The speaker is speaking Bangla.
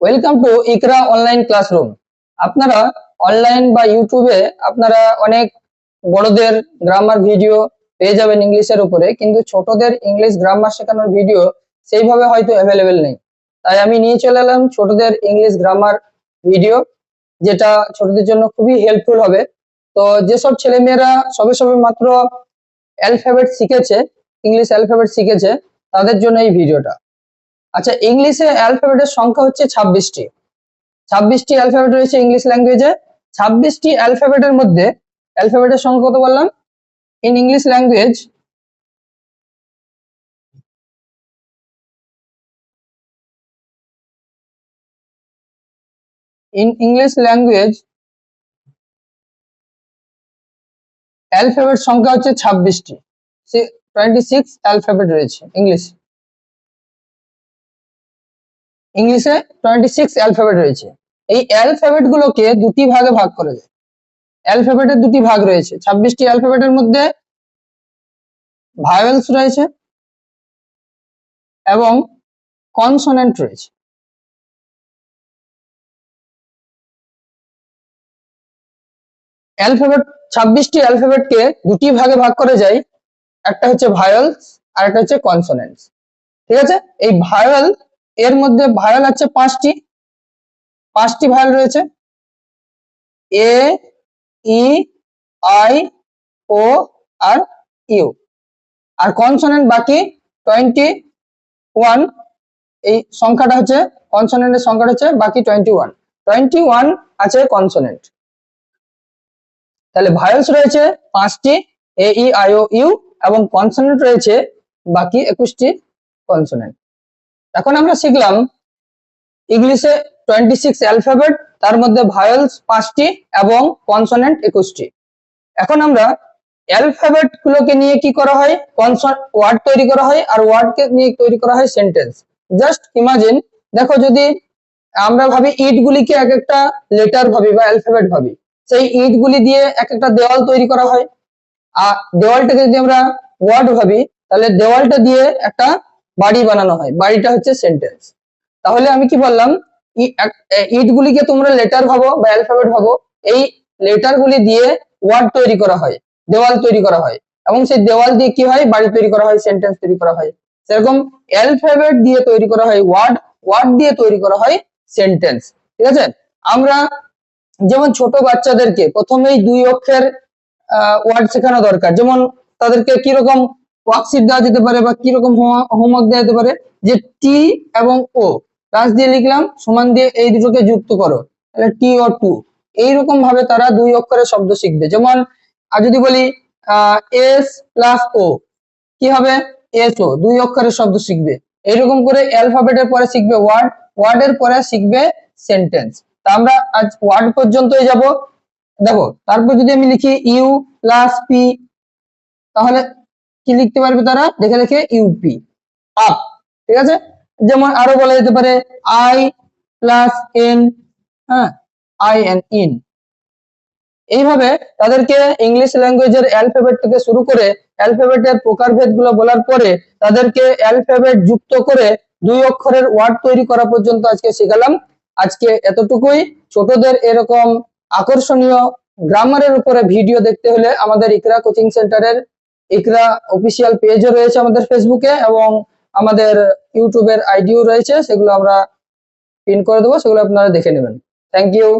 Welcome to Iqra online classroom আপনারা অনলাইন বা ইউটিউবে আপনারা অনেক বড়দের গ্রামার ভিডিও পেয়ে যাবেন ইংলিশের উপরে, কিন্তু ছোটদের ইংলিশ গ্রামার শেখানোর ভিডিও সেইভাবে হয়তো অ্যাভেলেবেল নেই। তাই আমি নিয়ে চলে এলাম ছোটদের ইংলিশ গ্রামার ভিডিও যেটা ছোটদের জন্য খুবই হেল্পফুল হবে। তো যেসব ছেলেমেয়েরা সবে সবে মাত্র অ্যালফাবেট শিখেছে ইংলিশ অ্যালফাবেট শিখেছে, তাদের জন্য এই ভিডিওটা আচ্ছা ইংলিশে অ্যালফাবেটের সংখ্যা হচ্ছে ছাব্বিশটি। ছাব্বিশটি অ্যালফাবেট রয়েছে ইংলিশ ল্যাঙ্গুয়েজে ছাব্বিশটি অ্যালফাবেটের মধ্যে অ্যালফাবেটের সংখ্যা কত বললাম? In English language in English language alphabet সংখ্যা হচ্ছে ছাব্বিশটি। টোয়েন্টি সিক্স অ্যালফাবেট রয়েছে ইংলিশ ইংলিশে টোয়েন্টি সিক্স অ্যালফাবেট রয়েছে। এই অ্যালফাবেট গুলোকে দুটি ভাগে ভাগ করা যায়। অ্যালফাবেটের দুটি ভাগ রয়েছে। ছাব্বিশটি অ্যালফাবেটের মধ্যে ভায়োলস রয়েছে এবং কনসোনেন্ট রয়েছে। অ্যালফাবেট ছাব্বিশটি অ্যালফাবেটকে দুটি ভাগে ভাগ করা যায়। একটা হচ্ছে ভায়োলস আর একটা হচ্ছে কনসোনেন্টস ঠিক আছে? এই ভায়োল এর মধ্যে ভায়োল আছে পাঁচটি। পাঁচটি ভায়োল রয়েছে। এ ই আই ও আর ইউ আর কনসোনেন্ট বাকি টোয়েন্টি ওয়ান এই সংখ্যাটা হচ্ছে কনসোনেন্টের সংখ্যাটা হচ্ছে বাকি টোয়েন্টি ওয়ান টোয়েন্টি ওয়ান আছে কনসোনেন্ট তাহলে ভায়োলস রয়েছে পাঁচটি A E I O U এবং কনসোনেন্ট রয়েছে বাকি একুশটি কনসোনেন্ট এখন আমরা শিখলাম ইংলিশে টোয়েন্টি সিক্স অ্যালফাবেট তার মধ্যে ভায়োলস পাঁচটি এবং কনসোনেন্ট একুশটি। এখন আমরা অ্যালফাবেট গুলোকে নিয়ে কি করা হয়? কনসন ওয়ার্ড তৈরি করা হয় আর ওয়ার্ডকে নিয়ে তৈরি করা হয় সেন্টেন্স জাস্ট ইমাজিন দেখো যদি আমরা ভাবি ইট গুলিকে এক একটা লেটার ভাবি বা অ্যালফাবেট ভাবি, সেই ইট গুলি দিয়ে এক একটা দেওয়াল তৈরি করা হয়। আর দেওয়ালটাকে যদি আমরা ওয়ার্ড ভাবি, তাহলে দেওয়ালটা দিয়ে একটা বাড়ি বানানো হয়। বাড়িটা হচ্ছে সেন্টেন্স তাহলে আমি কি বললাম? ইট গুলিকে তোমরা লেটার ভাবো বা অ্যালফাবেট ভাবো, এই লেটার গুলি দিয়ে ওয়ার্ড তৈরি করা হয়, দেওয়াল তৈরি করা হয়। এবং সেই দেওয়াল দিয়ে কি হয়? বাড়ি তৈরি করা হয় সেন্টেন্স তৈরি করা হয়। সেরকম অ্যালফাবেট দিয়ে তৈরি করা হয় ওয়ার্ড ওয়ার্ড দিয়ে তৈরি করা হয় সেন্টেন্স ঠিক আছে? আমরা যেমন ছোট বাচ্চাদেরকে প্রথমেই দুই অক্ষরের ওয়ার্ড শেখানো দরকার। যেমন তাদেরকে কীরকম ওয়ার্কশিট দেওয়া যেতে পারে বা কীরকম হোমওয়ার্ক দেওয়া যেতে পারে, যে টি এবং ও প্লাস দিয়ে লিখলাম, সমান দিয়ে এই দুটোকে যুক্ত করো, তাহলে টি ও টু এইরকম ভাবে তারা দুই অক্ষরের শব্দ শিখবে। যেমন, আর যদি বলি এস প্লাস ও কি হবে? এস ও দুই অক্ষরের শব্দ শিখবে। এইরকম করে অ্যালফাবেটের পরে শিখবে ওয়ার্ড ওয়ার্ডের পরে শিখবে সেন্টেন্স তা আমরা আজ ওয়ার্ড পর্যন্তই যাব। দেখো, তারপর যদি আমি লিখি ইউ প্লাস পি তাহলে কি লিখতে পারবে তারা? দেখে দেখে ইউপি আপ ঠিক আছে? যেমন আরও বলা যেতে পারে আই প্লাস এন হ্যাঁ? আই এন ইন এইভাবে তাদেরকে ইংলিশ ল্যাঙ্গুয়েজের অ্যালফাবেট থেকে শুরু করে অ্যালফাবেটের প্রকারভেদগুলো বলার পরে তাদেরকে অ্যালফাবেট যুক্ত করে দুই অক্ষরের ওয়ার্ড তৈরি করা পর্যন্ত আজকে শিখালাম। আজকে এতটুকুই। ছোটদের এরকম আকর্ষণীয় গ্রামারের উপরে ভিডিও দেখতে হলে আমাদের ইকরা কোচিং সেন্টারের ইকরা অফিসিয়াল পেজও রয়েছে আমাদের ফেসবুকে এবং আমাদের ইউটিউবের আইডিও রয়েছে, সেগুলো আমরা পিন করে দেবো, সেগুলো আপনারা দেখে নেবেন। Thank you